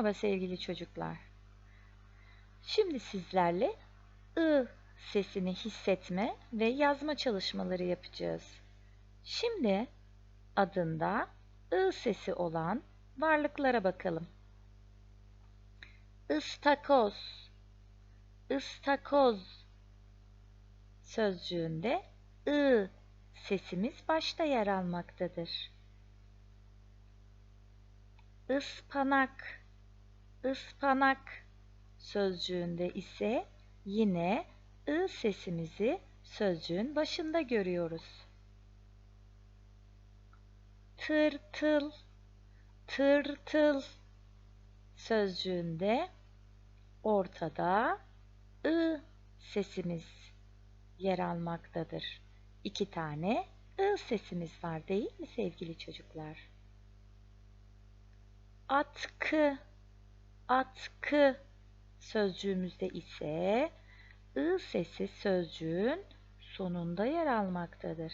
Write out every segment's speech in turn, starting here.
Merhaba sevgili çocuklar. Şimdi sizlerle ı sesini hissetme ve yazma çalışmaları yapacağız. Şimdi adında ı sesi olan varlıklara bakalım. Istakoz, ıstakoz sözcüğünde ı sesimiz başta yer almaktadır. Ispanak, ıspanak sözcüğünde ise yine ı sesimizi sözcüğün başında görüyoruz. Tırtıl, tırtıl sözcüğünde ortada ı sesimiz yer almaktadır. İki tane ı sesimiz var değil mi sevgili çocuklar? atkı, atkı sözcüğümüzde ise ı sesi sözcüğün sonunda yer almaktadır.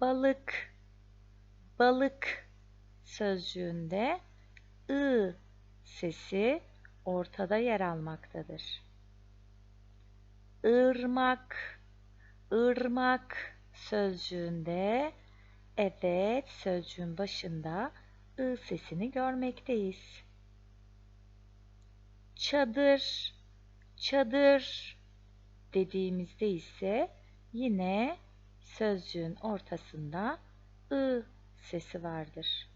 Balık, balık sözcüğünde ı sesi ortada yer almaktadır. Irmak, ırmak sözcüğünde Evet sözcüğün başında ı sesini görmekteyiz. Çadır, çadır dediğimizde ise yine sözcüğün ortasında ı sesi vardır.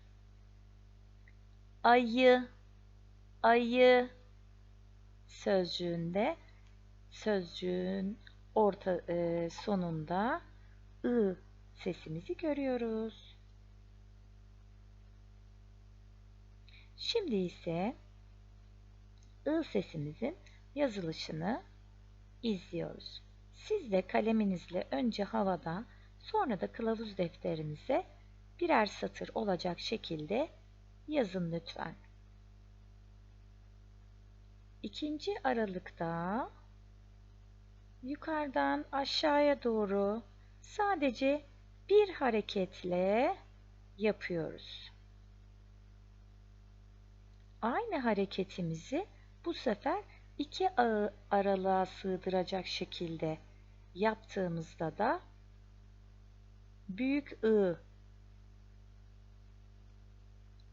Ayı, ayı sözcüğünde sözcüğün orta e, sonunda ı sesimizi görüyoruz. Şimdi ise ı sesimizin yazılışını izliyoruz. Siz de kaleminizle önce havada sonra da kılavuz defterinize birer satır olacak şekilde yazın lütfen. İkinci aralıkta yukarıdan aşağıya doğru sadece bir hareketle yapıyoruz. Aynı hareketimizi bu sefer iki ağı aralığa sığdıracak şekilde yaptığımızda da büyük ı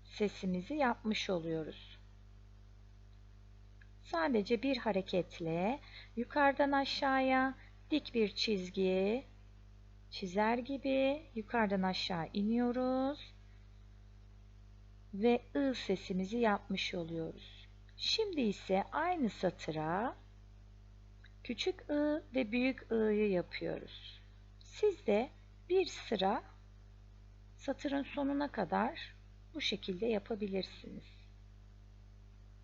sesimizi yapmış oluyoruz. Sadece bir hareketle yukarıdan aşağıya dik bir çizgi çizer gibi yukarıdan aşağı iniyoruz ve ı sesimizi yapmış oluyoruz. Şimdi ise aynı satıra küçük ı ve büyük ı'yı yapıyoruz. Siz de bir sıra satırın sonuna kadar bu şekilde yapabilirsiniz.